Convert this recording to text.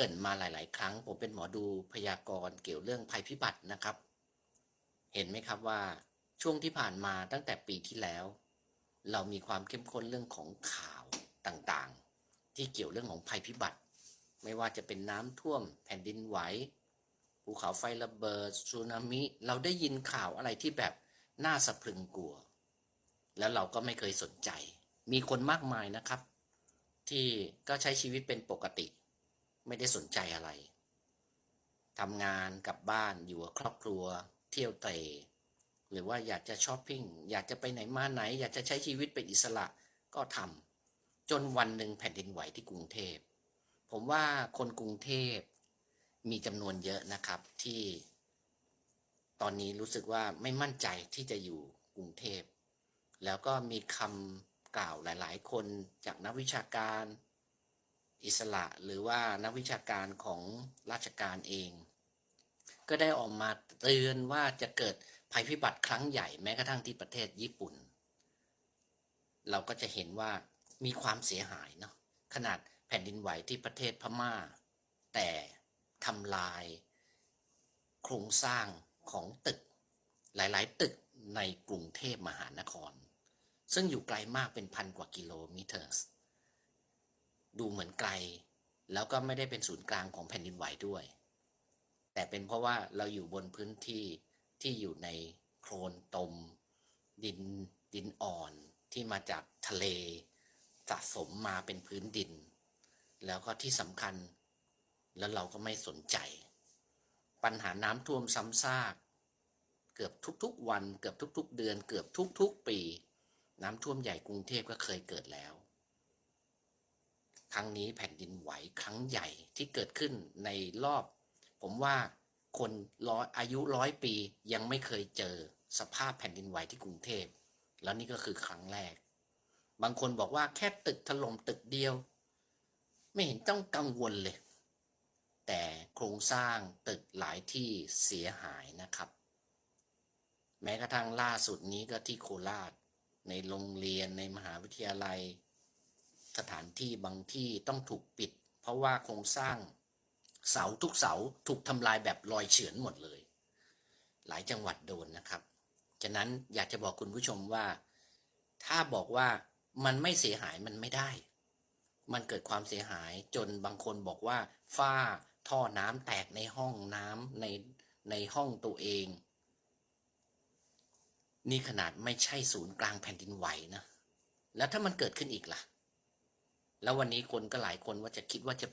เกินมาหลาย ๆ ครั้ง ผมเป็นหมอดูพยากรณ์เกี่ยวเรื่องภัยพิบัตินะครับ เห็นไหมครับว่าช่วงที่ผ่านมาตั้งแต่ปีที่แล้ว เรามีความเข้มข้นเรื่องของข่าวต่างๆ ที่เกี่ยวเรื่องของภัยพิบัติ ไม่ว่าจะเป็นน้ำท่วม แผ่นดินไหวภูเขาไฟระเบิดสึนามิ เราได้ยินข่าวอะไรที่แบบน่าสะพรึงกลัว แล้วเราก็ไม่เคยสนใจ มีคนมากมายนะครับ ที่ก็ใช้ชีวิตเป็นปกติ ไม่ได้สนใจอะไรทำงานกลับบ้านอยู่กับครอบครัว เที่ยวเตะหรือว่าอยากจะช้อปปิ้งอยากจะไปไหนมาไหน อยากจะใช้ชีวิตเป็นอิสระก็ทำจนวันหนึ่งแผ่นดินไหวที่กรุงเทพ ผมว่าคนกรุงเทพมีจำนวนเยอะนะครับที่ ตอนนี้รู้สึกว่าไม่มั่นใจที่จะอยู่กรุงเทพ แล้วก็มีคำกล่าวหลาย ๆ คนจากนักวิชาการ อิสระหรือว่านักวิชาการของราชการเอง ก็ได้ออกมาเตือนว่าจะเกิดภัยพิบัติครั้งใหญ่แม้กระทั่งที่ประเทศญี่ปุ่น เราก็จะเห็นว่ามีความเสียหายเนาะขนาดแผ่นดินไหวที่ประเทศพม่า แต่ทำลาย โครงสร้างของตึก หลาย ๆ ตึกในกรุงเทพมหานคร ซึ่งอยู่ไกลมากเป็นพันกว่ากิโลเมตร ดูเหมือนไกล แล้วก็ไม่ได้เป็นศูนย์กลางของแผ่นดินไหวด้วย แต่เป็นเพราะว่าเราอยู่บนพื้นที่ที่อยู่ในโคลนตม ดินดินอ่อนที่มาจากทะเลสะสมมาเป็นพื้นดิน แล้วก็ที่สำคัญ แล้วเราก็ไม่สนใจ ปัญหาน้ำท่วมซ้ำซาก เกือบทุกๆวัน เกือบทุก ๆ เดือน เกือบทุก ๆ ปี น้ำท่วมใหญ่กรุงเทพก็เคยเกิดแล้ว ครั้งนี้แผ่นดินไหวครั้งใหญ่ที่เกิดขึ้นในรอบ ผมว่าคนร้อยอายุร้อยปียังไม่เคยเจอสภาพแผ่นดินไหวที่กรุงเทพ แล้วนี่ก็คือครั้งแรก บางคนบอกว่าแค่ตึกถล่มตึกเดียว ไม่เห็นต้องกังวลเลย แต่โครงสร้างตึกหลายที่เสียหายนะครับ แม้กระทั่งล่าสุดนี้ก็ที่โคราช ในโรงเรียนในมหาวิทยาลัย สถานที่บางที่ต้องถูกปิด เพราะว่าโครงสร้างเสาทุกเสาถูกทำลายแบบลอยเฉือนหมดเลย หลายจังหวัดโดนนะครับ ฉะนั้นอยากจะบอกคุณผู้ชมว่า ถ้าบอกว่ามันไม่เสียหายมันไม่ได้ มันเกิดความเสียหายจนบางคนบอกว่าฝ้าท่อน้ำแตกในห้องน้ำในในห้องตัวเอง นี่ขนาดไม่ใช่ศูนย์กลางแผ่นดินไหวนะ แล้วถ้ามันเกิดขึ้นอีกล่ะ แล้ววันนี้คนก็หลายคนว่าจะคิดว่าจะไป